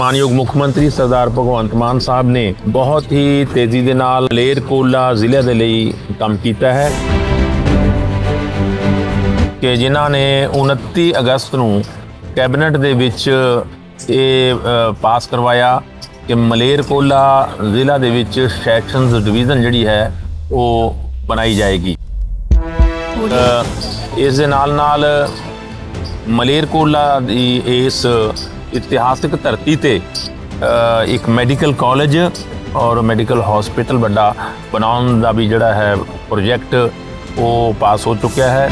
ਮਾਨਯੋਗ ਮੁੱਖ ਮੰਤਰੀ ਸਰਦਾਰ ਭਗਵੰਤ ਮਾਨ ਸਾਹਿਬ ਨੇ ਬਹੁਤ ਹੀ ਤੇਜ਼ੀ ਦੇ ਨਾਲ ਲੇਰਕੋਲਾ ਜ਼ਿਲ੍ਹੇ ਦੇ ਲਈ ਕੰਮ ਕੀਤਾ ਹੈ ਕਿ ਜਿਨ੍ਹਾਂ ਨੇ 29 ਅਗਸਤ ਨੂੰ ਕੈਬਨਿਟ ਦੇ ਵਿੱਚ ਇਹ ਪਾਸ ਕਰਵਾਇਆ ਕਿ ਮਲੇਰਕੋਲਾ ਜ਼ਿਲ੍ਹਾ ਦੇ ਵਿੱਚ ਸੈਕਸ਼ਨਸ ਡਿਵੀਜ਼ਨ ਜਿਹੜੀ ਹੈ ਉਹ ਬਣਾਈ ਜਾਏਗੀ। ਇਸ ਦੇ ਨਾਲ ਨਾਲ ਮਲੇਰਕੋਲਾ ਦੀ ਇਸ ਇਤਿਹਾਸਕ ਧਰਤੀ ਤੇ ਇੱਕ ਮੈਡੀਕਲ ਕਾਲਜ ਔਰ ਮੈਡੀਕਲ ਹਸਪੀਟਲ ਵੱਡਾ ਬਣਾਉਣ ਦਾ ਵੀ ਜਿਹੜਾ ਹੈ ਪ੍ਰੋਜੈਕਟ ਉਹ ਪਾਸ ਹੋ ਚੁੱਕਿਆ ਹੈ।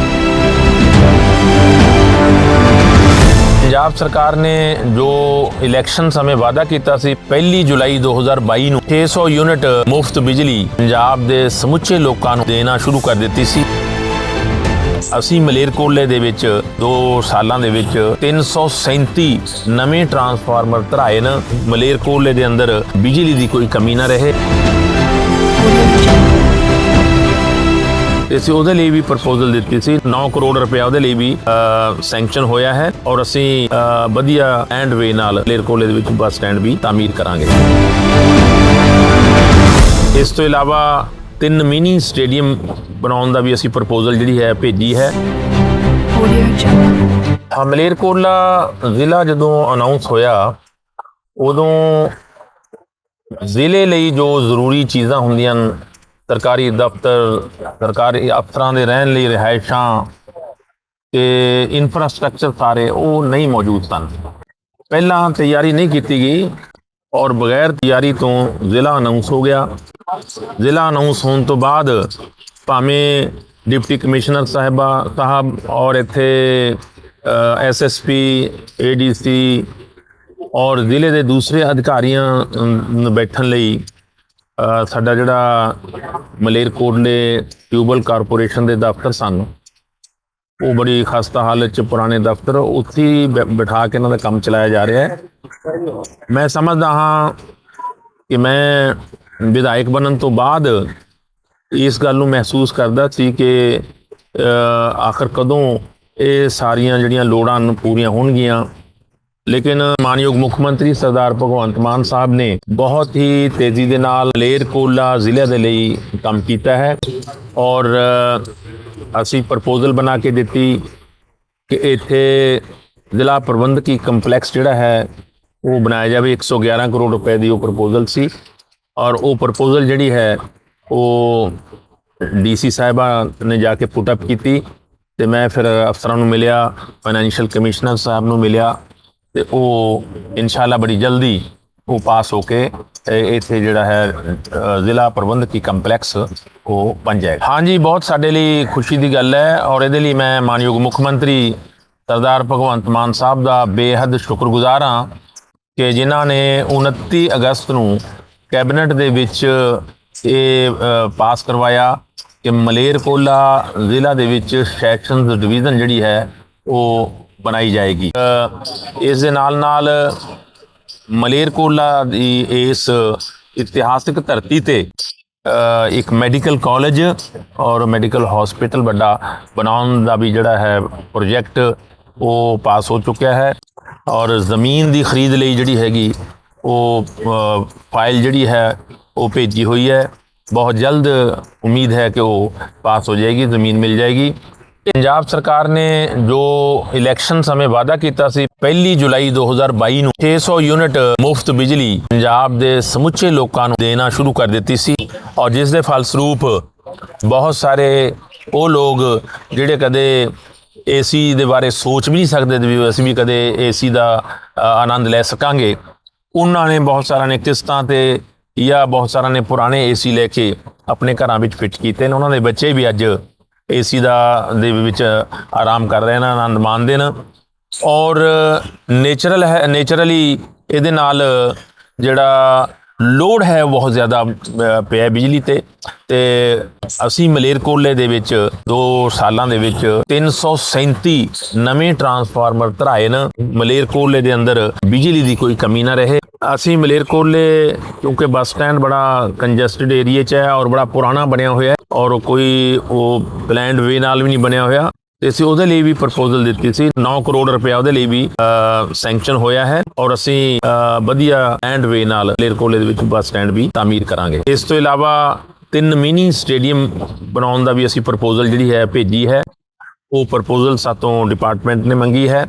ਪੰਜਾਬ ਸਰਕਾਰ ਨੇ ਜੋ ਇਲੈਕਸ਼ਨ ਸਮੇਂ ਵਾਅਦਾ ਕੀਤਾ ਸੀ, ਪਹਿਲੀ ਜੁਲਾਈ 2022 ਨੂੰ 600 ਯੂਨਿਟ ਮੁਫਤ ਬਿਜਲੀ ਪੰਜਾਬ ਦੇ ਸਮੁੱਚੇ ਲੋਕਾਂ ਨੂੰ ਦੇਣਾ ਸ਼ੁਰੂ ਕਰ ਦਿੱਤੀ ਸੀ। ਅਸੀਂ ਮਲੇਰਕੋਟਲੇ ਦੇ ਵਿੱਚ 2 ਸਾਲਾਂ ਦੇ ਵਿੱਚ 337 ਨਵੇਂ ਟਰਾਂਸਫਾਰਮਰ ਧਰਾਏ ਨੇ। ਮਲੇਰਕੋਟਲੇ ਦੇ ਅੰਦਰ ਬਿਜਲੀ ਦੀ ਕੋਈ ਕਮੀ ਨਾ ਰਹੇ। ਅਸੀਂ ਉਹਦੇ ਲਈ ਵੀ ਪ੍ਰਪੋਜ਼ਲ ਦਿੱਤੀ ਸੀ। 9 ਕਰੋੜ ਰੁਪਏ ਉਹਦੇ ਲਈ ਵੀ ਸੈਂਕਸ਼ਨ ਹੋਇਆ ਹੈ ਔਰ ਅਸੀਂ ਵਧੀਆ ਐਂਡ ਵੇ ਨਾਲ ਮਲੇਰਕੋਟਲੇ ਦੇ ਵਿੱਚ ਬੱਸ ਸਟੈਂਡ ਵੀ ਤਾਮੀਰ ਕਰਾਂਗੇ। ਇਸ ਤੋਂ ਇਲਾਵਾ ਤਿੰਨ ਮਿਨੀ ਸਟੇਡੀਅਮ ਬਣਾਉਣ ਦਾ ਵੀ ਅਸੀਂ ਪ੍ਰਪੋਜ਼ਲ ਜਿਹੜੀ ਹੈ ਭੇਜੀ ਹੈ. ਹਾਂ ਮਲੇਰਕੋਟਲਾ ਜ਼ਿਲ੍ਹਾ ਜਦੋਂ ਅਨਾਉਂਸ ਹੋਇਆ ਉਦੋਂ ਜ਼ਿਲ੍ਹੇ ਲਈ ਜੋ ਜ਼ਰੂਰੀ ਚੀਜ਼ਾਂ ਹੁੰਦੀਆਂ ਸਰਕਾਰੀ ਦਫ਼ਤਰ ਸਰਕਾਰੀ ਅਫਸਰਾਂ ਦੇ ਰਹਿਣ ਲਈ ਰਿਹਾਇਸ਼ਾਂ ਤੇ ਇਨਫਰਾਸਟ੍ਰਕਚਰ ਸਾਰੇ ਉਹ ਨਹੀਂ ਮੌਜੂਦ ਸਨ। ਪਹਿਲਾਂ ਤਿਆਰੀ ਨਹੀਂ ਕੀਤੀ ਗਈ ਔਰ ਬਗੈਰ ਤਿਆਰੀ ਤੋਂ ਜ਼ਿਲ੍ਹਾ ਅਨਾਉਂਸ ਹੋ ਗਿਆ। ਜ਼ਿਲ੍ਹਾ ਅਨਾਉਂਸ ਹੋਣ ਤੋਂ ਬਾਅਦ ਭਾਵੇਂ ਡਿਪਟੀ ਕਮਿਸ਼ਨਰ ਸਾਹਿਬਾ ਸਾਹਿਬ ਔਰ ਇੱਥੇ ਐਸਐਸਪੀ ਏਡੀਸੀ ਔਰ ਜ਼ਿਲ੍ਹੇ ਦੇ ਦੂਸਰੇ ਅਧਿਕਾਰੀਆਂ ਨੂੰ ਬੈਠਣ ਲਈ ਸਾਡਾ ਜਿਹੜਾ ਮਲੇਰਕੋਟਲੇ ਟਿਊਬਲ ਕਾਰਪੋਰੇਸ਼ਨ ਦੇ ਦਫ਼ਤਰ ਸਨ, ਉਹ ਬੜੀ ਖਸਤਾ ਹਾਲਤ ਚ ਪੁਰਾਣੇ ਦਫ਼ਤਰ, ਉੱਥੇ ਹੀ ਬਿਠਾ ਕੇ ਇਹਨਾਂ ਦਾ ਕੰਮ ਚਲਾਇਆ ਜਾ ਰਿਹਾ ਹੈ। ਮੈਂ ਸਮਝਦਾ ਹਾਂ ਕਿ ਮੈਂ ਵਿਧਾਇਕ ਬਣਨ ਤੋਂ ਬਾਅਦ ਇਸ ਗੱਲ ਨੂੰ ਮਹਿਸੂਸ ਕਰਦਾ ਸੀ ਕਿ ਆਖਰ ਕਦੋਂ ਇਹ ਸਾਰੀਆਂ ਜਿਹੜੀਆਂ ਲੋੜਾਂ ਨੂੰ ਪੂਰੀਆਂ ਹੋਣਗੀਆਂ। ਲੇਕਿਨ ਮਾਨਯੋਗ ਮੁੱਖ ਮੰਤਰੀ ਸਰਦਾਰ ਭਗਵੰਤ ਮਾਨ ਸਾਹਿਬ ਨੇ ਬਹੁਤ ਹੀ ਤੇਜ਼ੀ ਦੇ ਨਾਲ ਲੇਰਕੋਲਾ ਜ਼ਿਲ੍ਹੇ ਦੇ ਲਈ ਕੰਮ ਕੀਤਾ ਹੈ ਔਰ ਅਸੀਂ ਪ੍ਰਪੋਜ਼ਲ ਬਣਾ ਕੇ ਦਿੱਤੀ ਕਿ ਇੱਥੇ ਜ਼ਿਲ੍ਹਾ ਪ੍ਰਬੰਧਕੀ ਕੰਪਲੈਕਸ ਜਿਹੜਾ ਹੈ, ਉਹ ਬਣਾਇਆ ਜਾਵੇ। 111 ਕਰੋੜ ਰੁਪਏ ਦੀ ਉਹ ਪ੍ਰਪੋਜ਼ਲ ਸੀ ਔਰ ਉਹ ਪ੍ਰਪੋਜ਼ਲ ਜਿਹੜੀ ਹੈ ਉਹ ਡੀਸੀ ਸਾਹਿਬਾਂ ਨੇ ਜਾ ਕੇ ਪੁੱਟ ਅਪ ਕੀਤੀ ਤੇ ਮੈਂ ਫਿਰ ਅਫਸਰਾਂ ਨੂੰ ਮਿਲਿਆ ਫਾਈਨੈਂਸ਼ੀਅਲ ਕਮਿਸ਼ਨਰ ਸਾਹਿਬ ਨੂੰ ਮਿਲਿਆ ਤੇ ਉਹ ਇਨਸ਼ਾਅੱਲਾ ਬੜੀ ਜਲਦੀ ਉਹ ਪਾਸ ਹੋ ਕੇ ਇੱਥੇ ਜਿਹੜਾ ਹੈ ਜ਼ਿਲ੍ਹਾ ਪ੍ਰਬੰਧਕੀ ਕੰਪਲੈਕਸ ਉਹ ਬਣ ਜਾਏਗਾ। ਹਾਂਜੀ ਬਹੁਤ ਸਾਡੇ ਲਈ ਖੁਸ਼ੀ ਦੀ ਗੱਲ ਹੈ ਔਰ ਇਹਦੇ ਲਈ ਮੈਂ ਮਾਨਯੋਗ ਮੁੱਖ ਮੰਤਰੀ ਸਰਦਾਰ ਭਗਵੰਤ ਮਾਨ ਸਾਹਿਬ ਦਾ ਬੇਹੱਦ ਸ਼ੁਕਰਗੁਜ਼ਾਰ ਹਾਂ ਕਿ ਜਿਨ੍ਹਾਂ ਨੇ 29 ਅਗਸਤ ਨੂੰ ਕੈਬਨਿਟ ਦੇ ਵਿੱਚ ਇਹ ਪਾਸ ਕਰਵਾਇਆ ਕਿ ਮਲੇਰਕੋਲਾ ਜ਼ਿਲ੍ਹਾ ਦੇ ਵਿੱਚ ਸੈਕਸ਼ਨਸ ਡਿਵੀਜ਼ਨ ਜਿਹੜੀ ਹੈ ਉਹ ਬਣਾਈ ਜਾਏਗੀ। ਇਸ ਦੇ ਨਾਲ ਨਾਲ ਮਲੇਰਕੋਲਾ ਦੀ ਇਸ ਇਤਿਹਾਸਿਕ ਧਰਤੀ ਤੇ ਇੱਕ ਮੈਡੀਕਲ ਕਾਲਜ ਔਰ ਮੈਡੀਕਲ ਹਸਪੀਟਲ ਵੱਡਾ ਬਣਾਉਣ ਦਾ ਵੀ ਜਿਹੜਾ ਹੈ ਪ੍ਰੋਜੈਕਟ ਉਹ ਪਾਸ ਹੋ ਚੁੱਕਿਆ ਹੈ ਔਰ ਜ਼ਮੀਨ ਦੀ ਖਰੀਦ ਲਈ ਜਿਹੜੀ ਹੈਗੀ ਉਹ ਫਾਈਲ ਜਿਹੜੀ ਹੈ ਉਹ ਭੇਜੀ ਹੋਈ ਹੈ। ਬਹੁਤ ਜਲਦ ਉਮੀਦ ਹੈ ਕਿ ਉਹ ਪਾਸ ਹੋ ਜਾਏਗੀ, ਜ਼ਮੀਨ ਮਿਲ ਜਾਏਗੀ। ਪੰਜਾਬ ਸਰਕਾਰ ਨੇ ਜੋ ਇਲੈਕਸ਼ਨ ਸਮੇਂ ਵਾਅਦਾ ਕੀਤਾ ਸੀ 1 ਜੁਲਾਈ 2022 ਨੂੰ 600 ਯੂਨਿਟ ਮੁਫਤ ਬਿਜਲੀ ਪੰਜਾਬ ਦੇ ਸਮੁੱਚੇ ਲੋਕਾਂ ਨੂੰ ਦੇਣਾ ਸ਼ੁਰੂ ਕਰ ਦਿੱਤੀ ਸੀ ਔਰ ਜਿਸ ਦੇ ਫਲਸਰੂਪ ਬਹੁਤ ਸਾਰੇ ਉਹ ਲੋਕ ਜਿਹੜੇ ਕਦੇ ਏਸੀ ਦੇ ਬਾਰੇ ਸੋਚ ਵੀ ਨਹੀਂ ਸਕਦੇ ਵੀ ਅਸੀਂ ਵੀ ਕਦੇ ਏਸੀ ਦਾ ਆਨੰਦ ਲੈ ਸਕਾਂਗੇ। ਉਹਨਾਂ ਨੇ ਬਹੁਤ ਸਾਰਿਆਂ ਨੇ ਕਿਸ਼ਤਾਂ ਤੇ ਜਾਂ ਬਹੁਤ ਸਾਰਿਆਂ ਨੇ ਪੁਰਾਣੇ ਏਸੀ ਲੈ ਕੇ ਆਪਣੇ ਘਰਾਂ ਵਿੱਚ ਫਿੱਟ ਕੀਤੇ ਨੇ। ਉਹਨਾਂ ਦੇ ਬੱਚੇ ਵੀ ਅੱਜ ਏਸੀ ਦਾ ਦੇ ਵਿੱਚ ਆਰਾਮ ਕਰ ਰਹੇ ਨੇ, ਆਨੰਦ ਮਾਣਦੇ ਨੇ। ਔਰ ਨੇਚਰਲ ਹੈ, ਨੇਚਰਲੀ ਇਹਦੇ ਨਾਲ ਜਿਹੜਾ ਲੋਡ ਹੈ ਬਹੁਤ ਜ਼ਿਆਦਾ ਪਿਆ ਬਿਜਲੀ ਤੇ। ਤੇ ਅਸੀਂ ਮਲੇਰਕੋਟਲੇ ਦੇ ਵਿੱਚ 2 ਸਾਲਾਂ ਦੇ ਵਿੱਚ 337 ਨਵੇਂ ਟਰਾਂਸਫਾਰਮਰ ਧਰਾਏ ਨੇ। ਮਲੇਰਕੋਲੇ ਦੇ ਅੰਦਰ ਬਿਜਲੀ ਦੀ ਕੋਈ ਕਮੀ ਨਾ ਰਹੇ। ਅਸੀਂ ਮਲੇਰਕੋਲੇ ਕਿਉਂਕਿ ਬੱਸ ਸਟੈਂਡ ਬੜਾ ਕੰਜੈਸਟਡ ਏਰੀਆ 'ਚ ਹੈ ਔਰ ਬੜਾ ਪੁਰਾਣਾ ਬਣਿਆ ਹੋਇਆ ਹੈ ਔਰ ਕੋਈ ਉਹ ਪਲੈਨਡ ਵੇ ਨਾਲ ਵੀ ਨਹੀਂ ਬਣਿਆ ਹੋਇਆ। ਤੇ ਅਸੀਂ ਉਹਦੇ ਲਈ ਵੀ ਪ੍ਰਪੋਜ਼ਲ ਦਿੱਤੀ ਸੀ। 9 ਕਰੋੜ ਰੁਪਏ ਉਹਦੇ ਲਈ ਵੀ ਸੈਂਕਸ਼ਨ ਹੋਇਆ ਹੈ ਔਰ ਅਸੀਂ ਵਧੀਆ ਐਂਡ ਵੇ ਨਾਲ ਲੇਰਕੋਲੇ ਦੇ ਵਿੱਚ ਬੱਸ ਸਟੈਂਡ ਵੀ ਤਾਮੀਰ ਕਰਾਂਗੇ। ਇਸ ਤੋਂ ਇਲਾਵਾ ਤਿੰਨ ਮਿਨੀ ਸਟੇਡੀਅਮ ਬਣਾਉਣ ਦਾ ਵੀ ਅਸੀਂ ਪ੍ਰਪੋਜ਼ਲ ਜਿਹੜੀ ਹੈ ਭੇਜੀ ਹੈ। ਉਹ ਪ੍ਰਪੋਜ਼ਲ ਸਾਤੋਂ ਡਿਪਾਰਟਮੈਂਟ ਨੇ ਮੰਗੀ ਹੈ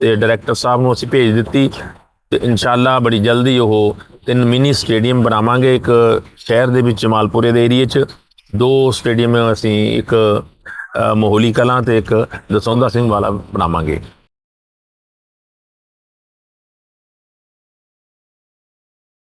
ਤੇ ਡਾਇਰੈਕਟਰ ਸਾਹਿਬ ਨੂੰ ਅਸੀਂ ਭੇਜ ਦਿੱਤੀ। ਤੇ ਇਨਸ਼ਾਅੱਲਾ ਬੜੀ ਜਲਦੀ ਉਹ ਤਿੰਨ ਮਿਨੀ ਸਟੇਡੀਅਮ ਬਣਾਵਾਂਗੇ ਇੱਕ ਸ਼ਹਿਰ ਦੇ ਵਿੱਚ ਜਮਾਲਪੁਰੇ ਦੇ ਏਰੀਏ 'ਚ, ਦੋ ਸਟੇਡੀਅਮ ਅਸੀਂ ਇੱਕ ਮੋਹਲੀ ਕਲਾਂ ਤੇ ਇੱਕ ਦਸੌਂਦਾ ਸਿੰਘ ਵਾਲਾ ਬਣਾਵਾਂਗੇ।